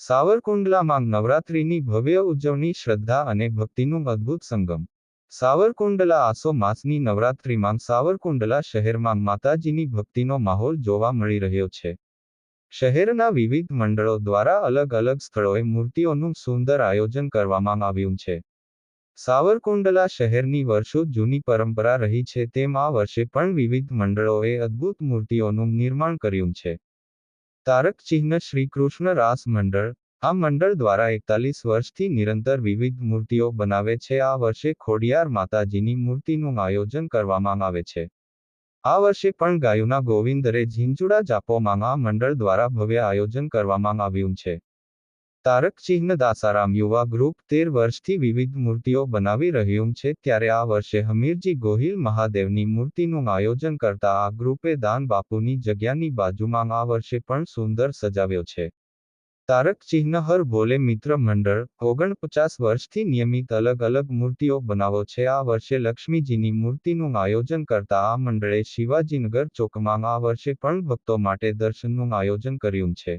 સાવરકુંડલામાં નવરાત્રિની ભવ્ય ઉજવણી શ્રદ્ધા અને ભક્તિનું અદ્ભુત સંગમ. સાવરકુંડલા આસો માસની નવરાત્રિમાં સાવરકુંડલા શહેરમાં માતાજીની ભક્તિનો માહોલ જોવા મળી રહ્યો છે. શહેરના વિવિધ મંડળો દ્વારા અલગ અલગ સ્થળોએ મૂર્તિઓનું સુંદર આયોજન કરવામાં આવ્યું છે. સાવરકુંડલા શહેરની વર્ષો જૂની પરંપરા રહી છે તેમ આ વર્ષે પણ વિવિધ મંડળોએ અદ્ભુત મૂર્તિઓનું નિર્માણ કર્યું છે. તારક ચિહ્ન શ્રી કૃષ્ણ રાસ મંડળ. આ મંડળ દ્વારા એકતાલીસ વર્ષથી નિરંતર વિવિધ મૂર્તિઓ બનાવે છે. આ વર્ષે ખોડિયાર માતાજીની મૂર્તિનું આયોજન કરવામાં આવે છે. આ વર્ષે પણ ગાયુના ગોવિંદરે ઝીંઝુડા જાપોમાં આ મંડળ દ્વારા ભવ્ય આયોજન કરવામાં આવ્યું છે. તારક ચિહ્ન દાસારામ યુવા ગ્રુપ તેર વર્ષથી વિવિધ મૂર્તિઓ બનાવી રહ્યું છે ત્યારે આ વર્ષે હમીરજી ગોહિલ મહાદેવની મૂર્તિનું આયોજન કરતા આ ગ્રુપે દાન બાપુની જગ્યાની બાજુમાં આ વર્ષે પણ સુંદર સજાવ્યો છે. તારક ચિહ્ન હર ભોલે મિત્ર મંડળ, ઓગણપચાસ વર્ષથી નિયમિત અલગ અલગ મૂર્તિઓ બનાવો છે. આ વર્ષે લક્ષ્મીજીની મૂર્તિનું આયોજન કરતા આ મંડળે શિવાજીનગર ચોકમાં આ વર્ષે પણ ભક્તો માટે દર્શનનું આયોજન કર્યું છે.